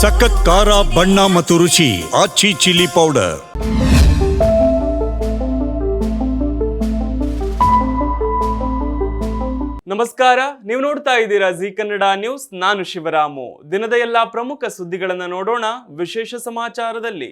ಸಖತ್ ಖಾರ, ಬಣ್ಣ ಮತ್ತು ರುಚಿ, ಆಚಿ ಚಿಲ್ಲಿ ಪೌಡರ್. ನಮಸ್ಕಾರ, ನೀವು ನೋಡ್ತಾ ಇದ್ದೀರಾ ಜಿ ಕನ್ನಡ ನ್ಯೂಸ್, ನಾನು ಶಿವರಾಮು. ದಿನದ ಎಲ್ಲಾ ಪ್ರಮುಖ ಸುದ್ದಿಗಳನ್ನು ನೋಡೋಣ, ವಿಶೇಷ ಸಮಾಚಾರದಲ್ಲಿ.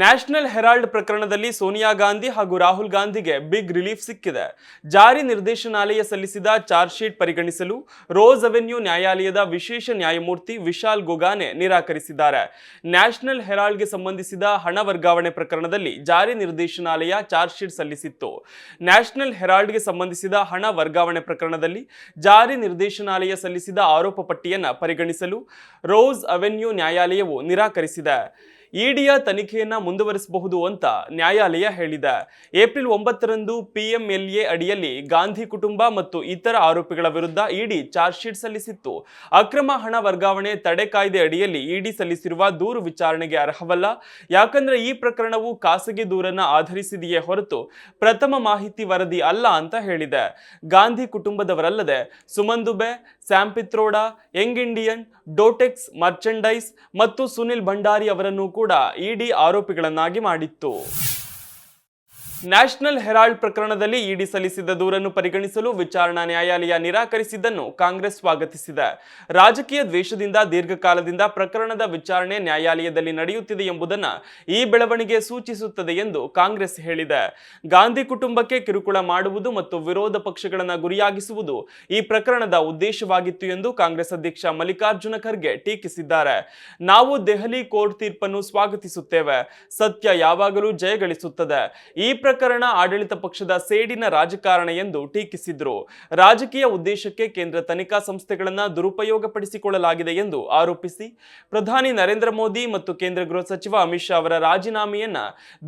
ನ್ಯಾಷನಲ್ ಹೆರಾಲ್ಡ್ ಪ್ರಕರಣದಲ್ಲಿ ಸೋನಿಯಾ ಗಾಂಧಿ ಹಾಗೂ ರಾಹುಲ್ ಗಾಂಧಿಗೆ ಬಿಗ್ ರಿಲೀಫ್ ಸಿಕ್ಕಿದೆ. ಜಾರಿ ನಿರ್ದೇಶನಾಲಯ ಸಲ್ಲಿಸಿದ ಚಾರ್ಜ್ ಶೀಟ್ ಪರಿಗಣಿಸಲು ರೋಸ್ ಅವೆನ್ಯೂ ನ್ಯಾಯಾಲಯದ ವಿಶೇಷ ನ್ಯಾಯಮೂರ್ತಿ ವಿಶಾಲ್ ಗೊಗಾನೆ ನಿರಾಕರಿಸಿದ್ದಾರೆ. ನ್ಯಾಷನಲ್ ಹೆರಾಲ್ಡ್ಗೆ ಸಂಬಂಧಿಸಿದ ಹಣ ವರ್ಗಾವಣೆ ಪ್ರಕರಣದಲ್ಲಿ ಜಾರಿ ನಿರ್ದೇಶನಾಲಯ ಚಾರ್ಜ್ ಶೀಟ್ ಸಲ್ಲಿಸಿತ್ತು. ನ್ಯಾಷನಲ್ ಹೆರಾಲ್ಡ್ಗೆ ಸಂಬಂಧಿಸಿದ ಹಣ ವರ್ಗಾವಣೆ ಪ್ರಕರಣದಲ್ಲಿ ಜಾರಿ ನಿರ್ದೇಶನಾಲಯ ಸಲ್ಲಿಸಿದ ಆರೋಪ ಪಟ್ಟಿಯನ್ನು ಪರಿಗಣಿಸಲು ರೋಸ್ ಅವೆನ್ಯೂ ನ್ಯಾಯಾಲಯವು ನಿರಾಕರಿಸಿದೆ. ಇಡಿಯ ತನಿಖೆಯನ್ನು ಮುಂದುವರಿಸಬಹುದು ಅಂತ ನ್ಯಾಯಾಲಯ ಹೇಳಿದೆ. ಏಪ್ರಿಲ್ ಒಂಬತ್ತರಂದು ಪಿಎಂಎಲ್ಎ ಅಡಿಯಲ್ಲಿ ಗಾಂಧಿ ಕುಟುಂಬ ಮತ್ತು ಇತರ ಆರೋಪಿಗಳ ವಿರುದ್ಧ ಇಡಿ ಚಾರ್ಜ್ ಶೀಟ್ ಸಲ್ಲಿಸಿತ್ತು. ಅಕ್ರಮ ಹಣ ವರ್ಗಾವಣೆ ತಡೆ ಕಾಯ್ದೆ ಅಡಿಯಲ್ಲಿ ಇಡಿ ಸಲ್ಲಿಸಿರುವ ದೂರು ವಿಚಾರಣೆಗೆ ಅರ್ಹವಲ್ಲ. ಯಾಕಂದ್ರೆ ಈ ಪ್ರಕರಣವು ಖಾಸಗಿ ದೂರನ್ನ ಆಧರಿಸಿದೆಯೇ ಹೊರತು ಪ್ರಥಮ ಮಾಹಿತಿ ವರದಿ ಅಲ್ಲ ಅಂತ ಹೇಳಿದೆ. Gandhi ಕುಟುಂಬದವರಲ್ಲದೆ Suman Dubey Sam Pitroda Young Indian Dotex merchandise ಮತ್ತು ಸುನಿಲ್ ಭಂಡಾರಿ ಅವರನ್ನು ಕೂಡ ಇಡಿ ಆರೋಪಿಗಳನ್ನಾಗಿ ಮಾಡಿತ್ತು. ನ್ಯಾಷನಲ್ ಹೆರಾಲ್ಡ್ ಪ್ರಕರಣದಲ್ಲಿ ಇಡಿ ಸಲ್ಲಿಸಿದ್ದ ದೂರನ್ನು ಪರಿಗಣಿಸಲು ವಿಚಾರಣಾ ನ್ಯಾಯಾಲಯ ನಿರಾಕರಿಸಿದ್ದನ್ನು ಕಾಂಗ್ರೆಸ್ ಸ್ವಾಗತಿಸಿದೆ. ರಾಜಕೀಯ ದ್ವೇಷದಿಂದ ದೀರ್ಘಕಾಲದಿಂದ ಪ್ರಕರಣದ ವಿಚಾರಣೆ ನ್ಯಾಯಾಲಯದಲ್ಲಿ ನಡೆಯುತ್ತಿದೆ ಎಂಬುದನ್ನು ಈ ಬೆಳವಣಿಗೆ ಸೂಚಿಸುತ್ತದೆ ಎಂದು ಕಾಂಗ್ರೆಸ್ ಹೇಳಿದೆ. ಗಾಂಧಿ ಕುಟುಂಬಕ್ಕೆ ಕಿರುಕುಳ ಮಾಡುವುದು ಮತ್ತು ವಿರೋಧ ಪಕ್ಷಗಳನ್ನು ಗುರಿಯಾಗಿಸುವುದು ಈ ಪ್ರಕರಣದ ಉದ್ದೇಶವಾಗಿತ್ತು ಎಂದು ಕಾಂಗ್ರೆಸ್ ಅಧ್ಯಕ್ಷ ಮಲ್ಲಿಕಾರ್ಜುನ ಖರ್ಗೆ ಟೀಕಿಸಿದ್ದಾರೆ. ನಾವು ದೆಹಲಿ ಕೋರ್ಟ್ ತೀರ್ಪನ್ನು ಸ್ವಾಗತಿಸುತ್ತೇವೆ. ಸತ್ಯ ಯಾವಾಗಲೂ ಜಯಗಳಿಸುತ್ತದೆ. ಈ ಪ್ರಕರಣ ಆಡಳಿತ ಪಕ್ಷದ ಸೇಡಿನ ರಾಜಕಾರಣ ಎಂದು ಟೀಕಿಸಿದ್ರು. ರಾಜಕೀಯ ಉದ್ದೇಶಕ್ಕೆ ಕೇಂದ್ರ ತನಿಖಾ ಸಂಸ್ಥೆಗಳನ್ನ ದುರುಪಯೋಗಪಡಿಸಿಕೊಳ್ಳಲಾಗಿದೆ ಎಂದು ಆರೋಪಿಸಿ ಪ್ರಧಾನಿ ನರೇಂದ್ರ ಮೋದಿ ಮತ್ತು ಕೇಂದ್ರ ಗೃಹ ಸಚಿವ ಅಮಿತ್ ಶಾ ಅವರ ರಾಜೀನಾಮೆಯನ್ನ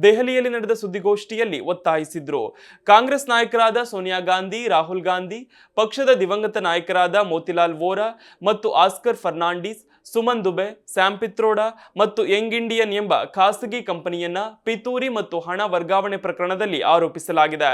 ದೆಹಲಿಯಲ್ಲಿ ನಡೆದ ಸುದ್ದಿಗೋಷ್ಠಿಯಲ್ಲಿ ಒತ್ತಾಯಿಸಿದ್ರು. ಕಾಂಗ್ರೆಸ್ ನಾಯಕರಾದ ಸೋನಿಯಾ ಗಾಂಧಿ, ರಾಹುಲ್ ಗಾಂಧಿ, ಪಕ್ಷದ ದಿವಂಗತ ನಾಯಕರಾದ ಮೋತಿಲಾಲ್ ವೋರಾ ಮತ್ತು ಆಸ್ಕರ್ ಫರ್ನಾಂಡಿಸ್ ಸುಮನ್ ದುಬೆ, ಸ್ಯಾಮ್ ಪಿತ್ರೋಡಾ ಮತ್ತು ಯಂಗ್ ಇಂಡಿಯನ್ ಎಂಬ ಖಾಸಗಿ ಕಂಪನಿಯನ್ನ ಪಿತೂರಿ ಮತ್ತು ಹಣ ವರ್ಗಾವಣೆ ಪ್ರಕರಣದಲ್ಲಿ ಆರೋಪಿಸಲಾಗಿದೆ.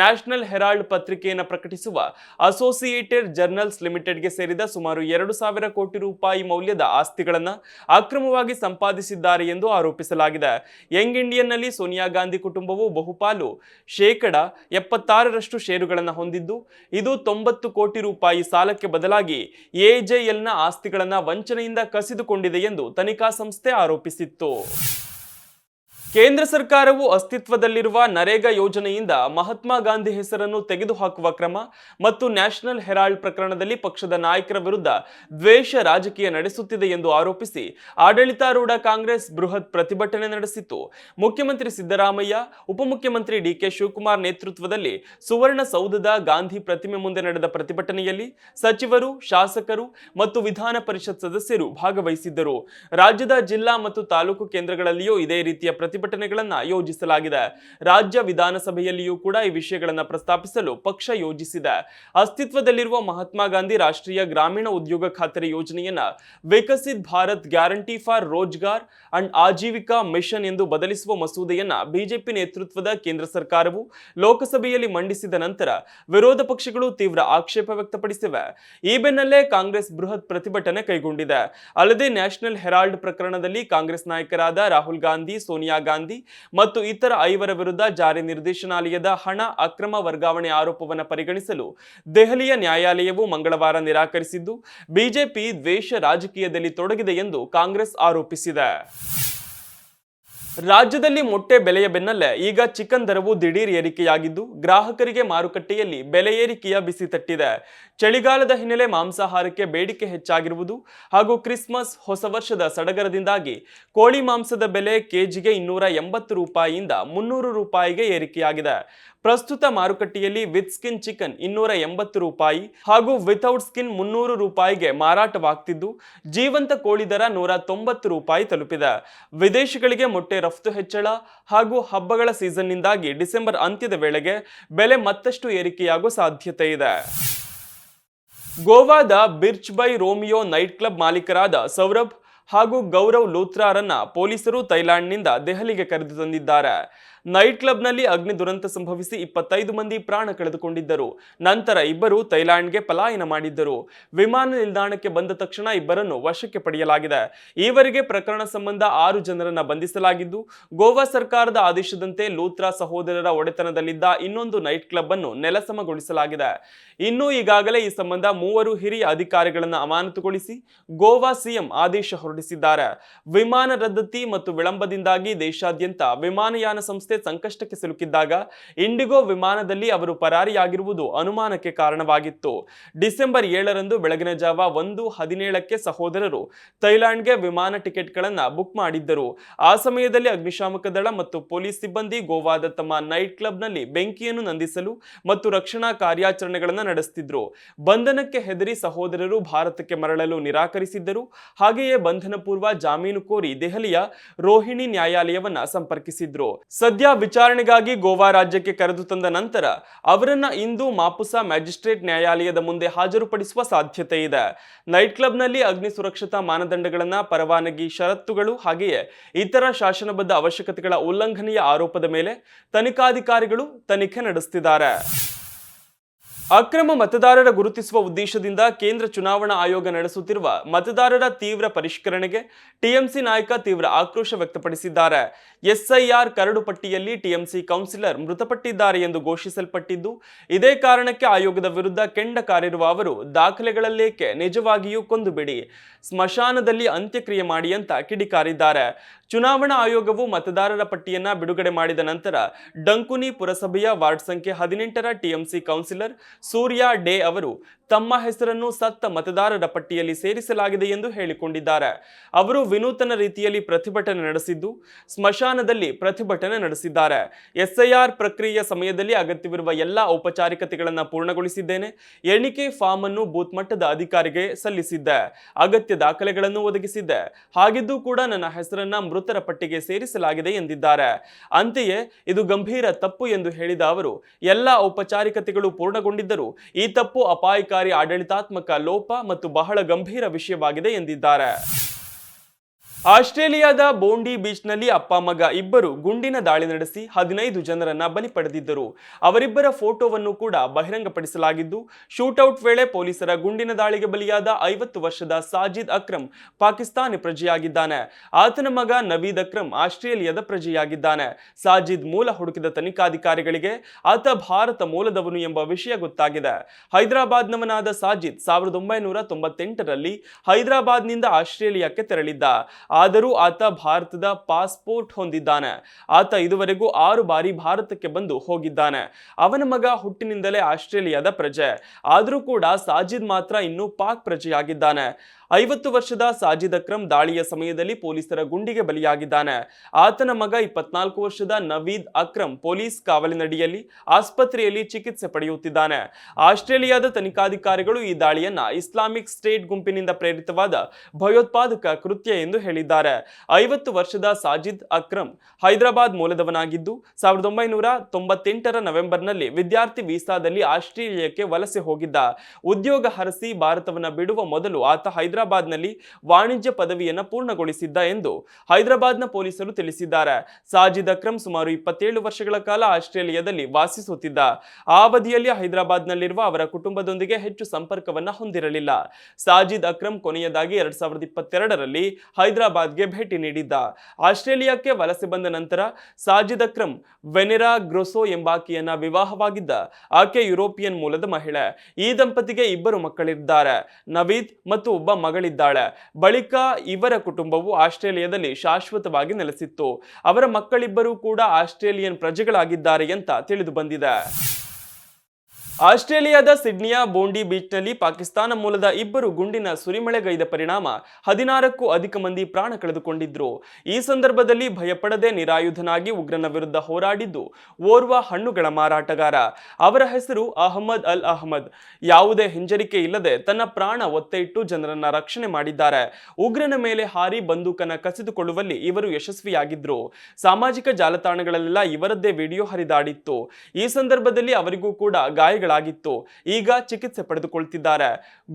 ನ್ಯಾಷನಲ್ ಹೆರಾಲ್ಡ್ ಪತ್ರಿಕೆಯನ್ನು ಪ್ರಕಟಿಸುವ ಅಸೋಸಿಯೇಟೆಡ್ ಜರ್ನಲ್ಸ್ ಲಿಮಿಟೆಡ್ಗೆ ಸೇರಿದ ಸುಮಾರು ಎರಡು ಸಾವಿರ ಕೋಟಿ ರೂಪಾಯಿ ಮೌಲ್ಯದ ಆಸ್ತಿಗಳನ್ನು ಅಕ್ರಮವಾಗಿ ಸಂಪಾದಿಸಿದ್ದಾರೆ ಎಂದು ಆರೋಪಿಸಲಾಗಿದೆ. ಯಂಗ್ ಇಂಡಿಯನ್ನಲ್ಲಿ ಸೋನಿಯಾ ಗಾಂಧಿ ಕುಟುಂಬವು ಬಹುಪಾಲು ಶೇಕಡ ಎಪ್ಪತ್ತಾರರಷ್ಟು ಷೇರುಗಳನ್ನು ಹೊಂದಿದ್ದು, ಇದು ತೊಂಬತ್ತು ಕೋಟಿ ರೂಪಾಯಿ ಸಾಲಕ್ಕೆ ಬದಲಾಗಿ ಎಜೆಎಲ್ನ ಆಸ್ತಿಗಳನ್ನು ವಂಚನೆಯಿಂದ ಕಸಿದುಕೊಂಡಿದೆ ಎಂದು ತನಿಖಾ ಸಂಸ್ಥೆ ಆರೋಪಿಸಿತ್ತು. ಕೇಂದ್ರ ಸರ್ಕಾರವು ಅಸ್ತಿತ್ವದಲ್ಲಿರುವ ನರೇಗಾ ಯೋಜನೆಯಿಂದ ಮಹಾತ್ಮ ಗಾಂಧಿ ಹೆಸರನ್ನು ತೆಗೆದುಹಾಕುವ ಕ್ರಮ ಮತ್ತು ನ್ಯಾಷನಲ್ ಹೆರಾಲ್ಡ್ ಪ್ರಕರಣದಲ್ಲಿ ಪಕ್ಷದ ನಾಯಕರ ವಿರುದ್ಧ ದ್ವೇಷ ರಾಜಕೀಯ ನಡೆಸುತ್ತಿದೆ ಎಂದು ಆರೋಪಿಸಿ ಆಡಳಿತಾರೂಢ ಕಾಂಗ್ರೆಸ್ ಬೃಹತ್ ಪ್ರತಿಭಟನೆ ನಡೆಸಿತು ಮುಖ್ಯಮಂತ್ರಿ ಸಿದ್ದರಾಮಯ್ಯ, ಉಪಮುಖ್ಯಮಂತ್ರಿ ಡಿಕೆ ಶಿವಕುಮಾರ್ ನೇತೃತ್ವದಲ್ಲಿ ಸುವರ್ಣಸೌಧದ ಗಾಂಧಿ ಪ್ರತಿಮೆ ಮುಂದೆ ನಡೆದ ಪ್ರತಿಭಟನೆಯಲ್ಲಿ ಸಚಿವರು, ಶಾಸಕರು ಮತ್ತು ವಿಧಾನ ಪರಿಷತ್ ಸದಸ್ಯರು ಭಾಗವಹಿಸಿದ್ದರು. ರಾಜ್ಯದ ಜಿಲ್ಲಾ ಮತ್ತು ತಾಲೂಕು ಕೇಂದ್ರಗಳಲ್ಲಿಯೂ ಇದೇ ರೀತಿಯ ಪ್ರತಿಭಟನೆಗಳನ್ನ ಯೋಜಿಸಲಾಗಿದೆ ರಾಜ್ಯ ವಿಧಾನಸಭೆಯಲ್ಲಿಯೂ ಕೂಡ ಈ ವಿಷಯಗಳನ್ನು ಪ್ರಸ್ತಾಪಿಸಲು ಪಕ್ಷ ಯೋಜಿಸಿದೆ. ಅಸ್ತಿತ್ವದಲ್ಲಿರುವ ಮಹಾತ್ಮ ಗಾಂಧಿ ರಾಷ್ಟ್ರೀಯ ಗ್ರಾಮೀಣ ಉದ್ಯೋಗ ಖಾತರಿ ಯೋಜನೆಯನ್ನ Viksit Bharat guarantee for Rozgar and Ajeevika mission ಎಂದು ಬದಲಿಸುವ ಮಸೂದೆಯನ್ನ ಬಿಜೆಪಿ ನೇತೃತ್ವದ ಕೇಂದ್ರ ಸರ್ಕಾರವು ಲೋಕಸಭೆಯಲ್ಲಿ ಮಂಡಿಸಿದ ನಂತರ ವಿರೋಧ ಪಕ್ಷಗಳು ತೀವ್ರ ಆಕ್ಷೇಪ ವ್ಯಕ್ತಪಡಿಸಿವೆ. ಈ ಬೆನ್ನಲ್ಲೇ ಕಾಂಗ್ರೆಸ್ ಬೃಹತ್ ಪ್ರತಿಭಟನೆ ಕೈಗೊಂಡಿದೆ. ಅಲ್ಲದೆ ನ್ಯಾಷನಲ್ ಹೆರಾಲ್ಡ್ ಪ್ರಕರಣದಲ್ಲಿ ಕಾಂಗ್ರೆಸ್ ನಾಯಕರಾದ ರಾಹುಲ್ ಗಾಂಧಿ, ಸೋನಿಯಾ ಮತ್ತು ಇತರ ಐವರ ವಿರುದ್ಧ ಜಾರಿ ನಿರ್ದೇಶನಾಲಯದ ಹಣ ಅಕ್ರಮ ವರ್ಗಾವಣೆ ಆರೋಪವನ್ನು ಪರಿಗಣಿಸಲು ದೆಹಲಿಯ ನ್ಯಾಯಾಲಯವು ಮಂಗಳವಾರ ನಿರಾಕರಿಸಿದ್ದು, ಬಿಜೆಪಿ ದ್ವೇಷ ರಾಜಕೀಯದಲ್ಲಿ ತೊಡಗಿದೆ ಎಂದು ಕಾಂಗ್ರೆಸ್ ಆರೋಪಿಸಿದೆ. ರಾಜ್ಯದಲ್ಲಿ ಮೊಟ್ಟೆ ಬೆಲೆಯ ಬೆನ್ನಲ್ಲೇ ಈಗ ಚಿಕನ್ ದರವು ದಿಢೀರ್ ಏರಿಕೆಯಾಗಿದ್ದು ಗ್ರಾಹಕರಿಗೆ ಮಾರುಕಟ್ಟೆಯಲ್ಲಿ ಬೆಲೆ ಏರಿಕೆಯ ಬಿಸಿ ತಟ್ಟಿದೆ. ಚಳಿಗಾಲದ ಹಿನ್ನೆಲೆ ಮಾಂಸಾಹಾರಕ್ಕೆ ಬೇಡಿಕೆ ಹೆಚ್ಚಾಗಿರುವುದು ಹಾಗೂ ಕ್ರಿಸ್ಮಸ್ ಹೊಸ ವರ್ಷದ ಸಡಗರದಿಂದಾಗಿ ಕೋಳಿ ಮಾಂಸದ ಬೆಲೆ ಕೆಜಿಗೆ ಇನ್ನೂರ ಎಂಬತ್ತು ರೂಪಾಯಿಯಿಂದ ಮುನ್ನೂರು ರೂಪಾಯಿಗೆ ಏರಿಕೆಯಾಗಿದೆ. ಪ್ರಸ್ತುತ ಮಾರುಕಟ್ಟೆಯಲ್ಲಿ ವಿತ್ ಸ್ಕಿನ್ ಚಿಕನ್ ಇನ್ನೂರ ಎಂಬತ್ತು ರೂಪಾಯಿ ಹಾಗೂ ವಿತೌಟ್ ಸ್ಕಿನ್ ಮುನ್ನೂರು ರೂಪಾಯಿಗೆ ಮಾರಾಟವಾಗ್ತಿದ್ದು, ಜೀವಂತ ಕೋಳಿ ದರ ನೂರ ತೊಂಬತ್ತು ರೂಪಾಯಿ ತಲುಪಿದೆ. ವಿದೇಶಗಳಿಗೆ ಮೊಟ್ಟೆ ರಫ್ತು ಹೆಚ್ಚಳ ಹಾಗೂ ಹಬ್ಬಗಳ ಸೀಸನ್ನಿಂದಾಗಿ ಡಿಸೆಂಬರ್ ಅಂತ್ಯದ ವೇಳೆಗೆ ಬೆಲೆ ಮತ್ತಷ್ಟು ಏರಿಕೆಯಾಗುವ ಸಾಧ್ಯತೆ ಇದೆ. ಗೋವಾದ Birch by Romeo night club ಮಾಲೀಕರಾದ Saurabh ಹಾಗೂ ಗೌರವ್ ಲೂತ್ರಾರನ್ನ ಪೊಲೀಸರು ಥೈಲ್ಯಾಂಡ್ನಿಂದ ದೆಹಲಿಗೆ ಕರೆದು ತಂದಿದ್ದಾರೆ. ನೈಟ್ ಕ್ಲಬ್ನಲ್ಲಿ ಅಗ್ನಿ ದುರಂತ ಸಂಭವಿಸಿ ಇಪ್ಪತ್ತೈದು ಮಂದಿ ಪ್ರಾಣ ಕಳೆದುಕೊಂಡಿದ್ದರು. ನಂತರ ಇಬ್ಬರು ಥೈಲ್ಯಾಂಡ್ಗೆ ಪಲಾಯನ ಮಾಡಿದ್ದರು. ವಿಮಾನ ನಿಲ್ದಾಣಕ್ಕೆ ಬಂದ ತಕ್ಷಣ ಇಬ್ಬರನ್ನು ವಶಕ್ಕೆ ಪಡೆಯಲಾಗಿದೆ. ಈವರೆಗೆ ಪ್ರಕರಣ ಸಂಬಂಧ ಆರು ಜನರನ್ನ ಬಂಧಿಸಲಾಗಿದ್ದು, ಗೋವಾ ಸರ್ಕಾರದ ಆದೇಶದಂತೆ ಲೂತ್ರಾ ಸಹೋದರರ ಒಡೆತನದಲ್ಲಿದ್ದ ಇನ್ನೊಂದು ನೈಟ್ ಕ್ಲಬ್ ಅನ್ನು ನೆಲಸಮಗೊಳಿಸಲಾಗಿದೆ. ಇನ್ನು ಈಗಾಗಲೇ ಈ ಸಂಬಂಧ ಮೂವರು ಹಿರಿಯ ಅಧಿಕಾರಿಗಳನ್ನು ಅಮಾನತುಗೊಳಿಸಿ ಗೋವಾ ಸಿಎಂ ಆದೇಶ ಹೊರಡಿಸಿದ್ದಾರೆ. ವಿಮಾನ ರದ್ದತಿ ಮತ್ತು ವಿಳಂಬದಿಂದಾಗಿ ದೇಶಾದ್ಯಂತ ವಿಮಾನಯಾನ ಸಂಸ್ಥೆ ಸಂಕಷ್ಟಕ್ಕೆ ಸಿಲುಕಿದ್ದಾಗ ಇಂಡಿಗೋ ವಿಮಾನದಲ್ಲಿ ಅವರು ಪರಾರಿಯಾಗಿರುವುದು ಅನುಮಾನಕ್ಕೆ ಕಾರಣವಾಗಿತ್ತು. ಡಿಸೆಂಬರ್ ಏಳರಂದು ಬೆಳಗಿನ ಜಾವ ಒಂದು ಹದಿನೇಳಕ್ಕೆ ಸಹೋದರರು ಥೈಲ್ಯಾಂಡ್ಗೆ ವಿಮಾನ ಟಿಕೆಟ್ಗಳನ್ನು ಬುಕ್ ಮಾಡಿದ್ದರು. ಆ ಸಮಯದಲ್ಲಿ ಅಗ್ನಿಶಾಮಕ ದಳ ಮತ್ತು ಪೊಲೀಸ್ ಸಿಬ್ಬಂದಿ ಗೋವಾದ ತಮ್ಮ ನೈಟ್ ಕ್ಲಬ್ನಲ್ಲಿ ಬೆಂಕಿಯನ್ನು ನಂದಿಸಲು ಮತ್ತು ರಕ್ಷಣಾ ಕಾರ್ಯಾಚರಣೆಗಳನ್ನು ನಡೆಸುತ್ತಿದ್ದರು ಬಂಧನಕ್ಕೆ ಹೆದರಿ ಸಹೋದರರು ಭಾರತಕ್ಕೆ ಮರಳಲು ನಿರಾಕರಿಸಿದ್ದರು. ಹಾಗೆಯೇ ಬಂಧನ ಪೂರ್ವ ಜಾಮೀನು ಕೋರಿ ದೆಹಲಿಯ ರೋಹಿಣಿ ನ್ಯಾಯಾಲಯವನ್ನ ಸಂಪರ್ಕಿಸಿದ್ರು. ಸದ್ಯ ವಿಚಾರಣೆಗಾಗಿ ಗೋವಾ ರಾಜ್ಯಕ್ಕೆ ಕರೆದು ತಂದ ನಂತರ ಅವರನ್ನ ಇಂದು ಮಾಪುಸಾ ಮ್ಯಾಜಿಸ್ಟ್ರೇಟ್ ನ್ಯಾಯಾಲಯದ ಮುಂದೆ ಹಾಜರುಪಡಿಸುವ ಸಾಧ್ಯತೆ ಇದೆ. ನೈಟ್ ಕ್ಲಬ್ನಲ್ಲಿ ಅಗ್ನಿ ಸುರಕ್ಷತಾ ಮಾನದಂಡಗಳನ್ನ, ಪರವಾನಗಿ, ಷರತ್ತುಗಳು ಹಾಗೆಯೇ ಇತರ ಶಾಸನಬದ್ಧ ಅವಶ್ಯಕತೆಗಳ ಉಲ್ಲಂಘನೆಯ ಆರೋಪದ ಮೇಲೆ ತನಿಖಾಧಿಕಾರಿಗಳು ತನಿಖೆ ನಡೆಸುತ್ತಿದ್ದಾರೆ ಅಕ್ರಮ ಮತದಾರರ ಗುರುತಿಸುವ ಉದ್ದೇಶದಿಂದ ಕೇಂದ್ರ ಚುನಾವಣಾ ಆಯೋಗ ನಡೆಸುತ್ತಿರುವ ಮತದಾರರ ತೀವ್ರ ಪರಿಷ್ಕರಣೆಗೆ ಟಿಎಂಸಿ ನಾಯಕ ತೀವ್ರ ಆಕ್ರೋಶ ವ್ಯಕ್ತಪಡಿಸಿದ್ದಾರೆ. ಎಸ್ಐಆರ್ ಕರಡು ಪಟ್ಟಿಯಲ್ಲಿ ಟಿಎಂಸಿ ಕೌನ್ಸಿಲರ್ ಮೃತಪಟ್ಟಿದ್ದಾರೆ ಎಂದು ಘೋಷಿಸಲ್ಪಟ್ಟಿದ್ದು, ಇದೇ ಕಾರಣಕ್ಕೆ ಆಯೋಗದ ವಿರುದ್ಧ ಕೆಂಡ ಕಾರಿರುವ ಅವರು ದಾಖಲೆಗಳಲ್ಲೇಕೆ ನಿಜವಾಗಿಯೂ ಕೊಂದುಬಿಡಿ, ಸ್ಮಶಾನದಲ್ಲಿ ಅಂತ್ಯಕ್ರಿಯೆ ಮಾಡಿ ಅಂತ ಕಿಡಿಕಾರಿದ್ದಾರೆ. ಚುನಾವಣಾ ಆಯೋಗವು ಮತದಾರರ ಪಟ್ಟಿಯನ್ನ ಬಿಡುಗಡೆ ಮಾಡಿದ ನಂತರ ಡಂಕುನಿ ಪುರಸಭೆಯ ವಾರ್ಡ್ ಸಂಖ್ಯೆ ಹದಿನೆಂಟರ ಟಿಎಂಸಿ ಕೌನ್ಸಿಲರ್ ಸೂರ್ಯ ಡೇ ಅವರು ತಮ್ಮ ಹೆಸರನ್ನು ಸತ್ತ ಮತದಾರರ ಪಟ್ಟಿಯಲ್ಲಿ ಸೇರಿಸಲಾಗಿದೆ ಎಂದು ಹೇಳಿಕೊಂಡಿದ್ದಾರೆ. ಅವರು ವಿನೂತನ ರೀತಿಯಲ್ಲಿ ಪ್ರತಿಭಟನೆ ನಡೆಸಿದ್ದು, ಸ್ಮಶಾನದಲ್ಲಿ ಪ್ರತಿಭಟನೆ ನಡೆಸಿದ್ದಾರೆ. ಎಸ್ಐಆರ್ ಪ್ರಕ್ರಿಯೆಯ ಸಮಯದಲ್ಲಿ ಅಗತ್ಯವಿರುವ ಎಲ್ಲ ಔಪಚಾರಿಕತೆಗಳನ್ನು ಪೂರ್ಣಗೊಳಿಸಿದ್ದೇನೆ. ಎಣಿಕೆ ಫಾರ್ಮ್ ಅನ್ನು ಬೂತ್ ಮಟ್ಟದ ಅಧಿಕಾರಿಗೆ ಸಲ್ಲಿಸಿದ್ದೆ. ಅಗತ್ಯ ದಾಖಲೆಗಳನ್ನು ಒದಗಿಸಿದ್ದೆ. ಹಾಗಿದ್ದು ಕೂಡ ನನ್ನ ಹೆಸರನ್ನ ಮೃತರ ಪಟ್ಟಿಗೆ ಸೇರಿಸಲಾಗಿದೆ ಎಂದಿದ್ದಾರೆ. ಅಂತೆಯೇ, ಇದು ಗಂಭೀರ ತಪ್ಪು ಎಂದು ಹೇಳಿದ ಅವರು, ಎಲ್ಲ ಔಪಚಾರಿಕತೆಗಳು ಪೂರ್ಣಗೊಂಡಿದ್ದರೂ ಈ ತಪ್ಪು ಅಪಾಯಕಾರಿ ಆಡಳಿತಾತ್ಮಕ ಲೋಪ ಮತ್ತು ಬಹಳ ಗಂಭೀರ ವಿಷಯವಾಗಿದೆ ಎಂದಿದ್ದಾರೆ. ಆಸ್ಟ್ರೇಲಿಯಾದ ಬೋಂಡಿ ಬೀಚ್ನಲ್ಲಿ ಅಪ್ಪ, ಮಗ ಇಬ್ಬರು ಗುಂಡಿನ ದಾಳಿ ನಡೆಸಿ ಹದಿನೈದು ಜನರನ್ನ ಬಲಿ ಪಡೆದಿದ್ದರು. ಅವರಿಬ್ಬರ ಫೋಟೋವನ್ನು ಕೂಡ ಬಹಿರಂಗಪಡಿಸಲಾಗಿದ್ದು, ಶೂಟೌಟ್ ವೇಳೆ ಪೊಲೀಸರ ಗುಂಡಿನ ದಾಳಿಗೆ ಬಲಿಯಾದ ಐವತ್ತು ವರ್ಷದ ಸಾಜಿದ್ ಅಕ್ರಮ್ ಪಾಕಿಸ್ತಾನಿ ಪ್ರಜೆಯಾಗಿದ್ದಾನೆ. ಆತನ ಮಗ ನವೀದ್ ಅಕ್ರಮ್ ಆಸ್ಟ್ರೇಲಿಯಾದ ಪ್ರಜೆಯಾಗಿದ್ದಾನೆ. ಸಾಜಿದ್ ಮೂಲ ಹುಡುಕಿದ ತನಿಖಾಧಿಕಾರಿಗಳಿಗೆ ಆತ ಭಾರತ ಮೂಲದವನು ಎಂಬ ವಿಷಯ ಗೊತ್ತಾಗಿದೆ. ಹೈದರಾಬಾದ್ನವನಾದ ಸಾಜಿದ್ ಸಾವಿರದ ಒಂಬೈನೂರ ತೊಂಬತ್ತೆಂಟರಲ್ಲಿ ಹೈದರಾಬಾದ್ನಿಂದ ಆಸ್ಟ್ರೇಲಿಯಾಕ್ಕೆ ತೆರಳಿದ್ದ. ಆದರೂ ಆತ ಭಾರತದ ಪಾಸ್ಪೋರ್ಟ್ ಹೊಂದಿದ್ದಾನೆ. ಆತ ಇದುವರೆಗೂ ಆರು ಬಾರಿ ಭಾರತಕ್ಕೆ ಬಂದು ಹೋಗಿದ್ದಾನೆ. ಅವನ ಮಗ ಹುಟ್ಟಿನಿಂದಲೇ ಆಸ್ಟ್ರೇಲಿಯಾದ ಪ್ರಜೆ. ಆದರೂ ಕೂಡ ಸಾಜಿದ್ ಮಾತ್ರ ಇನ್ನೂ ಪಾಕ್ ಪ್ರಜೆಯಾಗಿದ್ದಾನೆ. ಐವತ್ತು ವರ್ಷದ ಸಾಜಿದ್ ಅಕ್ರಮ್ ದಾಳಿಯ ಸಮಯದಲ್ಲಿ ಪೊಲೀಸರ ಗುಂಡಿಗೆ ಬಲಿಯಾಗಿದ್ದಾನೆ. ಆತನ ಮಗ ಇಪ್ಪತ್ನಾಲ್ಕು ವರ್ಷದ ನವೀದ್ ಅಕ್ರಮ್ ಪೊಲೀಸ್ ಕಾವಲಿನಡಿಯಲ್ಲಿ ಆಸ್ಪತ್ರೆಯಲ್ಲಿ ಚಿಕಿತ್ಸೆ ಪಡೆಯುತ್ತಿದ್ದಾನೆ. ಆಸ್ಟ್ರೇಲಿಯಾದ ತನಿಖಾಧಿಕಾರಿಗಳು ಈ ದಾಳಿಯನ್ನ ಇಸ್ಲಾಮಿಕ್ ಸ್ಟೇಟ್ ಗುಂಪಿನಿಂದ ಪ್ರೇರಿತವಾದ ಭಯೋತ್ಪಾದಕ ಕೃತ್ಯ ಎಂದು ಹೇಳಿದ್ದಾರೆ. ಐವತ್ತು ವರ್ಷದ ಸಾಜಿದ್ ಅಕ್ರಮ್ ಹೈದರಾಬಾದ್ ಮೂಲದವನಾಗಿದ್ದು, ಸಾವಿರದ ಒಂಬೈನೂರ ತೊಂಬತ್ತೆಂಟರ ನವೆಂಬರ್ನಲ್ಲಿ ವಿದ್ಯಾರ್ಥಿ ವೀಸಾದಲ್ಲಿ ಆಸ್ಟ್ರೇಲಿಯಾಕ್ಕೆ ವಲಸೆ ಹೋಗಿದ್ದ. ಉದ್ಯೋಗ ಹರಸಿ ಭಾರತವನ್ನು ಬಿಡುವ ಮೊದಲು ಆತ ಹೈದರಾಬಾದ್ನಲ್ಲಿ ವಾಣಿಜ್ಯ ಪದವಿಯನ್ನು ಪೂರ್ಣಗೊಳಿಸಿದ್ದ ಎಂದು ಹೈದರಾಬಾದ್ನ ಪೊಲೀಸರು ತಿಳಿಸಿದ್ದಾರೆ. ಸಾಜಿದ್ ಅಕ್ರಮ್ ಸುಮಾರು ಇಪ್ಪತ್ತೇಳು ವರ್ಷಗಳ ಕಾಲ ಆಸ್ಟ್ರೇಲಿಯಾದಲ್ಲಿ ವಾಸಿಸುತ್ತಿದ್ದ. ಆ ಅವಧಿಯಲ್ಲಿ ಹೈದರಾಬಾದ್ನಲ್ಲಿರುವ ಅವರ ಕುಟುಂಬದೊಂದಿಗೆ ಹೆಚ್ಚು ಸಂಪರ್ಕವನ್ನು ಹೊಂದಿರಲಿಲ್ಲ. ಸಾಜಿದ್ ಅಕ್ರಮ್ ಕೊನೆಯದಾಗಿ ಎರಡ್ ಸಾವಿರದ ಇಪ್ಪತ್ತೆರಡರಲ್ಲಿ ಹೈದರಾಬಾದ್ಗೆ ಭೇಟಿ ನೀಡಿದ್ದ. ಆಸ್ಟ್ರೇಲಿಯಾಕ್ಕೆ ವಲಸೆ ಬಂದ ನಂತರ ಸಾಜಿದ್ ಅಕ್ರಮ್ ವೆನೆರಾ ಗ್ರೊಸೋ ಎಂಬಾಕೆಯನ್ನ ವಿವಾಹವಾಗಿದ್ದ. ಆಕೆ ಯುರೋಪಿಯನ್ ಮೂಲದ ಮಹಿಳೆ. ಈ ದಂಪತಿಗೆ ಇಬ್ಬರು ಮಕ್ಕಳಿದ್ದಾರೆ. ನವೀದ್ ಮತ್ತು ಒಬ್ಬ ಮಗಳಿದ್ದಾಳೆ. ಬಳಿಕ ಇವರ ಕುಟುಂಬವು ಆಸ್ಟ್ರೇಲಿಯಾದಲ್ಲಿ ಶಾಶ್ವತವಾಗಿ ನೆಲೆಸಿತ್ತು. ಅವರ ಮಕ್ಕಳಿಬ್ಬರೂ ಕೂಡ ಆಸ್ಟ್ರೇಲಿಯನ್ ಪ್ರಜೆಗಳಾಗಿದ್ದಾರೆ ಅಂತ ತಿಳಿದು ಬಂದಿದೆ. ಆಸ್ಟ್ರೇಲಿಯಾದ ಸಿಡ್ನಿಯ ಬೋಂಡಿ ಬೀಚ್ನಲ್ಲಿ ಪಾಕಿಸ್ತಾನ ಮೂಲದ ಇಬ್ಬರು ಗುಂಡಿನ ಸುರಿಮಳೆಗೈದ ಪರಿಣಾಮ ಹದಿನಾರಕ್ಕೂ ಅಧಿಕ ಮಂದಿ ಪ್ರಾಣ ಕಳೆದುಕೊಂಡಿದ್ರು. ಈ ಸಂದರ್ಭದಲ್ಲಿ ಭಯಪಡದೆ ನಿರಾಯುಧನಾಗಿ ಉಗ್ರನ ವಿರುದ್ಧ ಹೋರಾಡಿದ್ದು ಓರ್ವ ಹಣ್ಣುಗಳ ಮಾರಾಟಗಾರ. ಅವರ ಹೆಸರು ಅಹಮದ್ ಅಲ್ ಅಹಮದ್. ಯಾವುದೇ ಹಿಂಜರಿಕೆ ಇಲ್ಲದೆ ತನ್ನ ಪ್ರಾಣ ಒತ್ತೆ ಇಟ್ಟು ಜನರನ್ನ ರಕ್ಷಣೆ ಮಾಡಿದ್ದಾರೆ. ಉಗ್ರನ ಮೇಲೆ ಹಾರಿ ಬಂದೂಕನ್ನ ಕಸಿದುಕೊಳ್ಳುವಲ್ಲಿ ಇವರು ಯಶಸ್ವಿಯಾಗಿದ್ರು. ಸಾಮಾಜಿಕ ಜಾಲತಾಣಗಳಲ್ಲೆಲ್ಲ ಇವರದ್ದೇ ವಿಡಿಯೋ ಹರಿದಾಡಿತ್ತು. ಈ ಸಂದರ್ಭದಲ್ಲಿ ಅವರಿಗೂ ಕೂಡ ಗಾಯಗಳ ಗಾಯಗಳಾಗಿತ್ತು ಈಗ ಚಿಕಿತ್ಸೆ ಪಡೆದುಕೊಳ್ತಿದ್ದಾರೆ.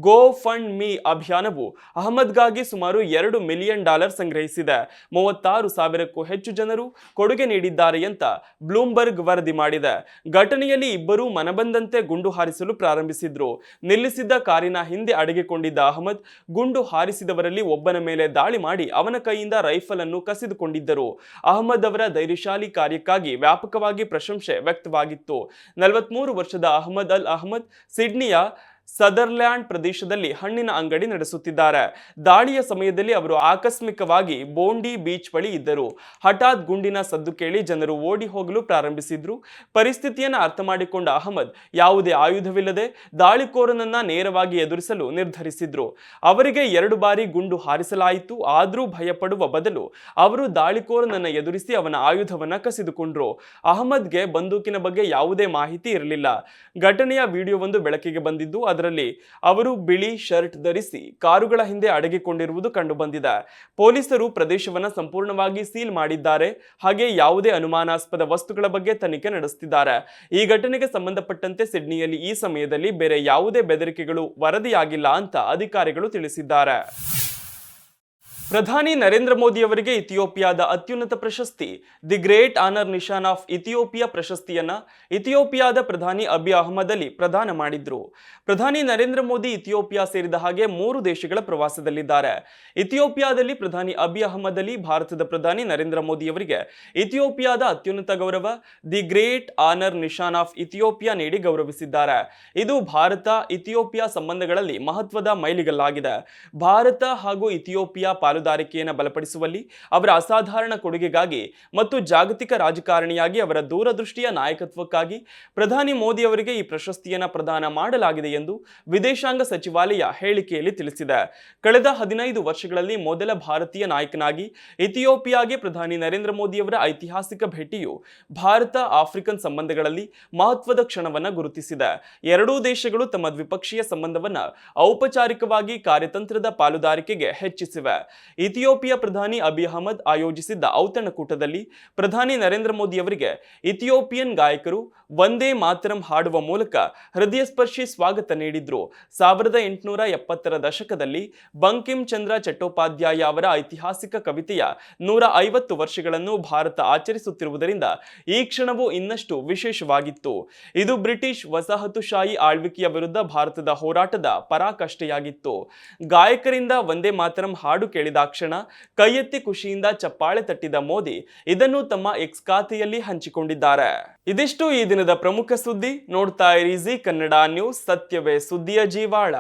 ಗೋ ಫಂಡ್ ಮೀ ಅಭಿಯಾನವು ಅಹಮದ್ಗಾಗಿ ಸುಮಾರು ಎರಡು ಮಿಲಿಯನ್ ಡಾಲರ್ ಸಂಗ್ರಹಿಸಿದೆ. ಮೂವತ್ತಾರು ಸಾವಿರಕ್ಕೂ ಹೆಚ್ಚು ಜನರು ಕೊಡುಗೆ ನೀಡಿದ್ದಾರೆ ಅಂತ ಬ್ಲೂಮ್ಬರ್ಗ್ ವರದಿ ಮಾಡಿದೆ. ಘಟನೆಯಲ್ಲಿ ಇಬ್ಬರು ಮನಬಂದಂತೆ ಗುಂಡು ಹಾರಿಸಲು ಪ್ರಾರಂಭಿಸಿದ್ರು. ನಿಲ್ಲಿಸಿದ್ದ ಕಾರಿನ ಹಿಂದೆ ಅಡಗಿಕೊಂಡಿದ್ದ ಅಹಮದ್ ಗುಂಡು ಹಾರಿಸಿದವರಲ್ಲಿ ಒಬ್ಬನ ಮೇಲೆ ದಾಳಿ ಮಾಡಿ ಅವನ ಕೈಯಿಂದ ರೈಫಲ್ ಅನ್ನು ಕಸಿದುಕೊಂಡಿದ್ದರು. ಅಹಮದ್ ಅವರ ಧೈರ್ಯಶಾಲಿ ಕಾರ್ಯಕ್ಕಾಗಿ ವ್ಯಾಪಕವಾಗಿ ಪ್ರಶಂಸೆ ವ್ಯಕ್ತವಾಗಿತ್ತು. ನಲವತ್ಮೂರು ವರ್ಷದ ಅಹಮದ್ ಅಲ್ ಅಹಮದ್ ಸಿಡ್ನಿಯ ಸದರ್ಲ್ಯಾಂಡ್ ಪ್ರದೇಶದಲ್ಲಿ ಹಣ್ಣಿನ ಅಂಗಡಿ ನಡೆಸುತ್ತಿದ್ದಾರೆ. ದಾಳಿಯ ಸಮಯದಲ್ಲಿ ಅವರು ಆಕಸ್ಮಿಕವಾಗಿ ಬೋಂಡಿ ಬೀಚ್ ಬಳಿ ಇದ್ದರು. ಹಠಾತ್ ಗುಂಡಿನ ಸದ್ದು ಕೇಳಿ ಜನರು ಓಡಿ ಹೋಗಲು ಪ್ರಾರಂಭಿಸಿದ್ರು. ಪರಿಸ್ಥಿತಿಯನ್ನು ಅರ್ಥ ಮಾಡಿಕೊಂಡ ಅಹಮದ್, ಯಾವುದೇ ಆಯುಧವಿಲ್ಲದೆ ದಾಳಿಕೋರನನ್ನ ನೇರವಾಗಿ ಎದುರಿಸಲು ನಿರ್ಧರಿಸಿದ್ರು. ಅವರಿಗೆ ಎರಡು ಬಾರಿ ಗುಂಡು ಹಾರಿಸಲಾಯಿತು. ಆದರೂ ಭಯಪಡುವ ಬದಲು ಅವರು ದಾಳಿಕೋರನನ್ನ ಎದುರಿಸಿ ಅವನ ಆಯುಧವನ್ನ ಕಸಿದುಕೊಂಡ್ರು. ಅಹಮದ್ಗೆ ಬಂದೂಕಿನ ಬಗ್ಗೆ ಯಾವುದೇ ಮಾಹಿತಿ ಇರಲಿಲ್ಲ. ಘಟನೆಯ ವಿಡಿಯೋವೊಂದು ಬೆಳಕಿಗೆ ಬಂದಿದ್ದು ಅದರಲ್ಲಿ ಅವರು ಬಿಳಿ ಶರ್ಟ್ ಧರಿಸಿ ಕಾರುಗಳ ಹಿಂದೆ ಅಡಗಿಕೊಂಡಿರುವುದು ಕಂಡುಬಂದಿದೆ. ಪೊಲೀಸರು ಪ್ರದೇಶವನ್ನು ಸಂಪೂರ್ಣವಾಗಿ ಸೀಲ್ ಮಾಡಿದ್ದಾರೆ. ಹಾಗೆ ಯಾವುದೇ ಅನುಮಾನಾಸ್ಪದ ವಸ್ತುಗಳ ಬಗ್ಗೆ ತನಿಖೆ ನಡೆಸುತ್ತಿದ್ದಾರೆ ಈ ಘಟನೆಗೆ ಸಂಬಂಧಪಟ್ಟಂತೆ ಸಿಡ್ನಿಯಲ್ಲಿ ಈ ಸಮಯದಲ್ಲಿ ಬೇರೆ ಯಾವುದೇ ಬೆದರಿಕೆಗಳು ವರದಿಯಾಗಿಲ್ಲ ಅಂತ ಅಧಿಕಾರಿಗಳು ತಿಳಿಸಿದ್ದಾರೆ. ಪ್ರಧಾನಿ ನರೇಂದ್ರ ಮೋದಿ ಅವರಿಗೆ ಇಥಿಯೋಪಿಯಾದ ಅತ್ಯುನ್ನತ ಪ್ರಶಸ್ತಿ, the great honour Nishan of Ethiopia ಪ್ರಶಸ್ತಿಯನ್ನ ಇಥಿಯೋಪಿಯಾದ ಪ್ರಧಾನಿ ಅಬಿ ಅಹಮದ್ ಅಲಿ ಪ್ರದಾನ ಮಾಡಿದ್ರು. ಪ್ರಧಾನಿ ನರೇಂದ್ರ ಮೋದಿ ಇಥಿಯೋಪಿಯಾ ಸೇರಿದ ಹಾಗೆ ಮೂರು ದೇಶಗಳ ಪ್ರವಾಸದಲ್ಲಿದ್ದಾರೆ. ಇಥಿಯೋಪಿಯಾದಲ್ಲಿ ಪ್ರಧಾನಿ ಅಬಿ ಅಹಮದ್ ಅಲಿ, ಭಾರತದ ಪ್ರಧಾನಿ ನರೇಂದ್ರ ಮೋದಿ ಅವರಿಗೆ ಇಥಿಯೋಪಿಯಾದ ಅತ್ಯುನ್ನತ ಗೌರವ, the great honour Nishan of Ethiopia ನೀಡಿ ಗೌರವಿಸಿದ್ದಾರೆ. ಇದು ಭಾರತ, ಇಥಿಯೋಪಿಯಾ ಸಂಬಂಧಗಳಲ್ಲಿ ಮಹತ್ವದ ಮೈಲಿಗಲ್ಲಾಗಿದೆ. ಭಾರತ ಹಾಗೂ ಇಥಿಯೋಪಿಯಾ ಪಾಲುದಾರಿಕೆಯನ್ನು ಬಲಪಡಿಸುವಲ್ಲಿ ಅವರ ಅಸಾಧಾರಣ ಕೊಡುಗೆಗಾಗಿ ಮತ್ತು ಜಾಗತಿಕ ರಾಜಕಾರಣಿಯಾಗಿ ಅವರ ದೂರದೃಷ್ಟಿಯ ನಾಯಕತ್ವಕ್ಕಾಗಿ ಪ್ರಧಾನಿ ಮೋದಿ ಅವರಿಗೆ ಈ ಪ್ರಶಸ್ತಿಯನ್ನು ಪ್ರದಾನ ಮಾಡಲಾಗಿದೆ ಎಂದು ವಿದೇಶಾಂಗ ಸಚಿವಾಲಯ ಹೇಳಿಕೆಯಲ್ಲಿ ತಿಳಿಸಿದೆ. ಕಳೆದ ಹದಿನೈದು ವರ್ಷಗಳಲ್ಲಿ ಮೊದಲ ಭಾರತೀಯ ನಾಯಕನಾಗಿ ಇಥಿಯೋಪಿಯಾಗೆ ಪ್ರಧಾನಿ ನರೇಂದ್ರ ಮೋದಿ ಅವರ ಐತಿಹಾಸಿಕ ಭೇಟಿಯು ಭಾರತ ಆಫ್ರಿಕನ್ ಸಂಬಂಧಗಳಲ್ಲಿ ಮಹತ್ವದ ಕ್ಷಣವನ್ನ ಗುರುತಿಸಿದೆ. ಎರಡೂ ದೇಶಗಳು ತಮ್ಮ ದ್ವಿಪಕ್ಷೀಯ ಸಂಬಂಧವನ್ನು ಔಪಚಾರಿಕವಾಗಿ ಕಾರ್ಯತಂತ್ರದ ಪಾಲುದಾರಿಕೆಗೆ ಹೆಚ್ಚಿಸಿವೆ. ಇಥಿಯೋಪಿಯಾ ಪ್ರಧಾನಿ ಅಬಿ ಅಹಮದ್ ಆಯೋಜಿಸಿದ್ದ ಔತಣಕೂಟದಲ್ಲಿ ಪ್ರಧಾನಿ ನರೇಂದ್ರ ಮೋದಿ ಅವರಿಗೆ ಇಥಿಯೋಪಿಯನ್ ಗಾಯಕರು ಒಂದೇ ಮಾತರಂ ಹಾಡುವ ಮೂಲಕ ಹೃದಯಸ್ಪರ್ಶಿ ಸ್ವಾಗತ ನೀಡಿದ್ರು. ಸಾವಿರದ ಎಂಟುನೂರ ಎಪ್ಪತ್ತರ ದಶಕದಲ್ಲಿ ಬಂಕಿಂ ಚಂದ್ರ ಚಟ್ಟೋಪಾಧ್ಯಾಯ ಅವರ ಐತಿಹಾಸಿಕ ಕವಿತೆಯ ನೂರ ಐವತ್ತು ವರ್ಷಗಳನ್ನು ಭಾರತ ಆಚರಿಸುತ್ತಿರುವುದರಿಂದ ಈ ಕ್ಷಣವು ಇನ್ನಷ್ಟು ವಿಶೇಷವಾಗಿತ್ತು. ಇದು ಬ್ರಿಟಿಷ್ ವಸಾಹತುಶಾಹಿ ಆಳ್ವಿಕೆಯ ವಿರುದ್ಧ ಭಾರತದ ಹೋರಾಟದ ಪರಾಕಾಷ್ಠೆಯಾಗಿತ್ತು. ಗಾಯಕರಿಂದ ಒಂದೇ ಮಾತರಂ ಹಾಡು ಕೇಳಿದಾಕ್ಷಣ ಕೈ ಎತ್ತಿ ಖುಷಿಯಿಂದ ಚಪ್ಪಾಳೆ ತಟ್ಟಿದ ಮೋದಿ ಇದನ್ನು ತಮ್ಮ ಎಕ್ಸ್ ಖಾತೆಯಲ್ಲಿ ಹಂಚಿಕೊಂಡಿದ್ದಾರೆ. ಇದಿಷ್ಟು ಈ ದಿನದ ಪ್ರಮುಖ ಸುದ್ದಿ ನೋಡ್ತಾ ಇರಿ ಜಿ ಕನ್ನಡ ನ್ಯೂಸ್ ಸತ್ಯವೇ ಸುದ್ದಿಯ ಜೀವಾಳ.